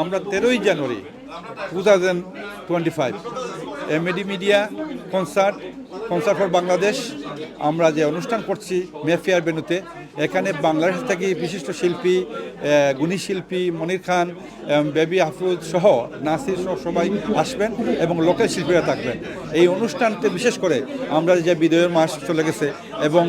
আমরা তেরোই জানুয়ারি two thousand twenty five MAD media concert concert for Bangladesh আমরা যে অনুষ্ঠান করছি মেফিয়ার বেনুতে এখানে বাংলাদেশ থেকে বিশিষ্ট শিল্পী গুণী শিল্পী মনির খান বেবি হাফুজ সহ নাসির সহ সবাই আসবেন এবং লোকাল শিল্পীরা থাকবেন। এই অনুষ্ঠানতে বিশেষ করে আমরা যে বিদয়ের মাস চলে গেছে এবং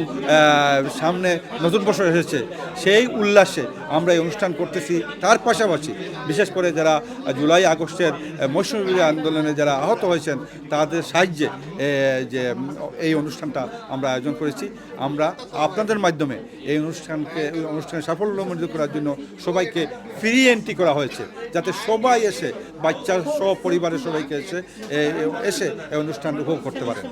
সামনে নতুন বছর এসেছে, সেই উল্লাসে আমরা এই অনুষ্ঠান করতেছি। তার পাশাপাশি বিশেষ করে যারা জুলাই আগস্টের মৌসুমী আন্দোলনে যারা আহত হয়েছেন, তাদের সাহায্যে যে এই অনুষ্ঠানটা আমরা আয়োজন করেছি। আমরা আপনাদের মাধ্যমে এই অনুষ্ঠানকে এই অনুষ্ঠানের সাফল্যমণ্ডিত করার জন্য সবাইকে ফ্রি এন্ট্রি করা হয়েছে, যাতে সবাই এসে, বাচ্চা সহ পরিবারের সবাইকে এসে এসে এই অনুষ্ঠান উপভোগ করতে পারেন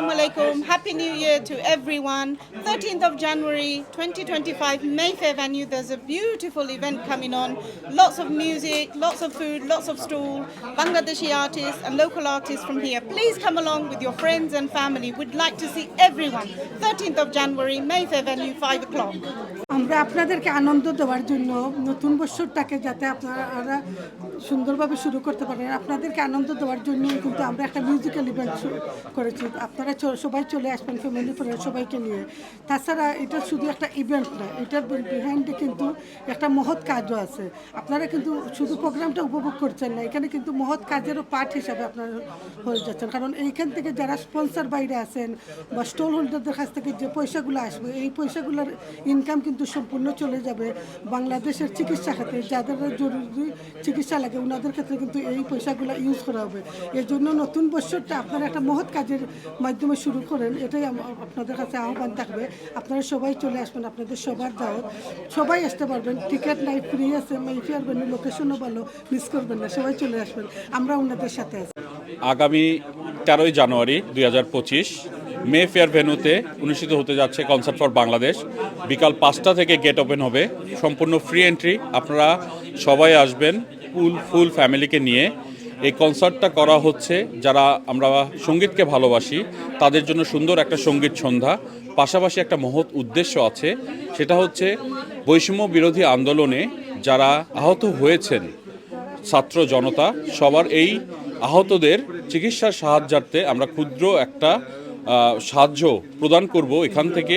Assalamu alaikum. Happy New Year to everyone. 13th of January 2025, Mayfair venue. There's a beautiful event coming on. Lots of music, lots of food, lots of stall. Bangladeshi artists and local artists from here. Please come along with your friends and family. We'd like to see everyone. 13th of January, Mayfair venue, 5 o'clock. আমরা আপনাদেরকে আনন্দ দেওয়ার জন্য নতুন বছরটাকে যাতে আপনারা সুন্দরভাবে শুরু করতে পারেন। আপনাদেরকে আনন্দ দেওয়ার জন্য কিন্তু আমরা একটা মিউজিক্যাল ইভেন্ট করেছি। আপনারা সবাই চলে আসবেন ফ্যামিলি পরিবার সবাইকে নিয়ে। তাছাড়া এটা শুধু একটা ইভেন্ট না এটার বিহাইন্ডে কিন্তু একটা মহৎ কাজও আছে। আপনারা কিন্তু শুধু প্রোগ্রামটা উপভোগ করছেন না, এখানে কিন্তু মহৎ কাজেরও পার্ট হিসাবে আপনারা হয়ে যাচ্ছেন। কারণ এইখান থেকে যারা স্পন্সর বাইরে আছেন বা স্টল হোল্ডারদের কাছ থেকে যে পয়সাগুলো আসবে, এই পয়সাগুলোর ইনকাম কিন্তু সম্পূর্ণ চলে যাবে। বাংলাদেশের চিকিৎসা খাতে যাদের জরুরি চিকিৎসা লাগে ওনাদের ক্ষেত্রে কিন্তু এই পয়সাগুলো ইউজ করা হবে। এর জন্য নতুন বছরটা আপনারা একটা মহৎ কাজের মাধ্যমে শুরু করেন, এটাই আপনাদের কাছে আহ্বান থাকবে। আপনারা সবাই চলে আসবেন, আপনাদের সবার দাওয়াত। সবাই আসতে পারবেন টিকিট নাই ফ্রি আছে মাইফিয়ার বেনু লোকেশনও ভালো মিস করবেন না, সবাই চলে আসবেন। আমরা ওনাদের সাথে আছি। আগামী তেরোই জানুয়ারি দুই হাজার পঁচিশ মে ফেয়ার ভেন্যুতে অনুষ্ঠিত হতে যাচ্ছে কনসার্ট ফর বাংলাদেশ। বিকাল পাঁচটা থেকে গেট ওপেন হবে। সম্পূর্ণ ফ্রি এন্ট্রি আপনারা সবাই আসবেন ফুল ফুল ফ্যামিলিকে নিয়ে। এই কনসার্টটা করা হচ্ছে যারা আমরা সঙ্গীতকে ভালোবাসি, তাদের জন্য সুন্দর একটা সংগীত সন্ধ্যা। পাশাপাশি একটা মহৎ উদ্দেশ্য আছে, সেটা হচ্ছে বৈষম্য বিরোধী আন্দোলনে যারা আহত হয়েছেন ছাত্র জনতা, সবার এই আহতদের চিকিৎসার সাহায্যার্থে আমরা ক্ষুদ্র একটা সাহায্য প্রদান করব এখান থেকে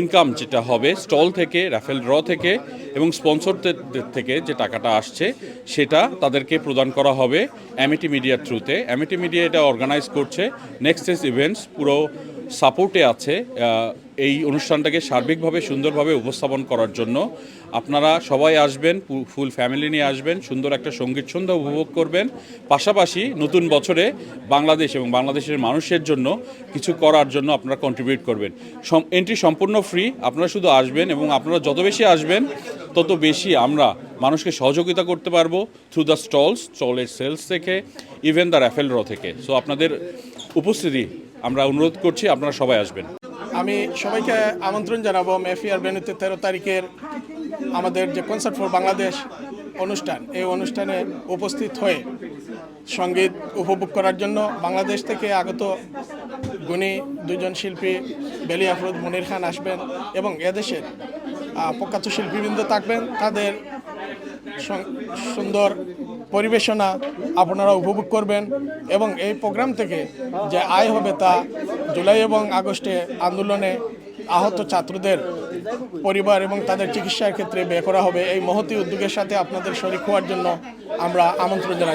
ইনকাম যেটা হবে স্টল থেকে রাফেল ড্র থেকে এবং স্পন্সরদের থেকে যে টাকাটা আসছে সেটা তাদেরকে প্রদান করা হবে অ্যামিটি মিডিয়ার থ্রুতে অ্যামিটি মিডিয়া এটা অর্গানাইজ করছে। নেক্সট ইভেন্টস পুরো সাপোর্টে আছে এই অনুষ্ঠানটাকে সার্বিকভাবে, সুন্দরভাবে উপস্থাপন করার জন্য। আপনারা সবাই আসবেন ফুল ফ্যামিলি নিয়ে আসবেন, সুন্দর একটা সংগীত সন্ধ্যা উপভোগ করবেন। পাশাপাশি নতুন বছরে বাংলাদেশ এবং বাংলাদেশের মানুষের জন্য কিছু করার জন্য আপনারা কন্ট্রিবিউট করবেন। এন্ট্রি সম্পূর্ণ ফ্রি আপনারা শুধু আসবেন এবং আপনারা যত বেশি আসবেন, তত বেশি আমরা মানুষকে সহযোগিতা করতে পারব থ্রু দ্য স্টলস স্টলের সেলস থেকে ইভেন দ্য র্যাফেল র থেকে। সো আপনাদের উপস্থিতি আমরা অনুরোধ করছি, আপনারা সবাই আসবেন। আমি সবাইকে আমন্ত্রণ জানাব মেফিয়ার বেনুতে তেরো তারিখের আমাদের যে কনসার্ট ফর বাংলাদেশ অনুষ্ঠান, এই অনুষ্ঠানে উপস্থিত হয়ে সংগীত উপভোগ করার জন্য বাংলাদেশ থেকে আগত গুণী দুজন শিল্পী বেলি আফরোজ, মনির খান আসবেন এবং এদেশের প্রখ্যাত শিল্পীবৃন্দ থাকবেন। তাদের সুন্দর পরিবেশনা আপনারা উপভোগ করবেন এবং এই প্রোগ্রাম থেকে যে আয় হবে তা জুলাই এবং আগস্টে আন্দোলনে আহত ছাত্রদের পরিবার এবং তাদের চিকিৎসার ক্ষেত্রে ব্যয় করা হবে। এই মহতি উদ্যোগের সাথে আপনাদের শরিক হওয়ার জন্য আমরা আমন্ত্রণ জানাই।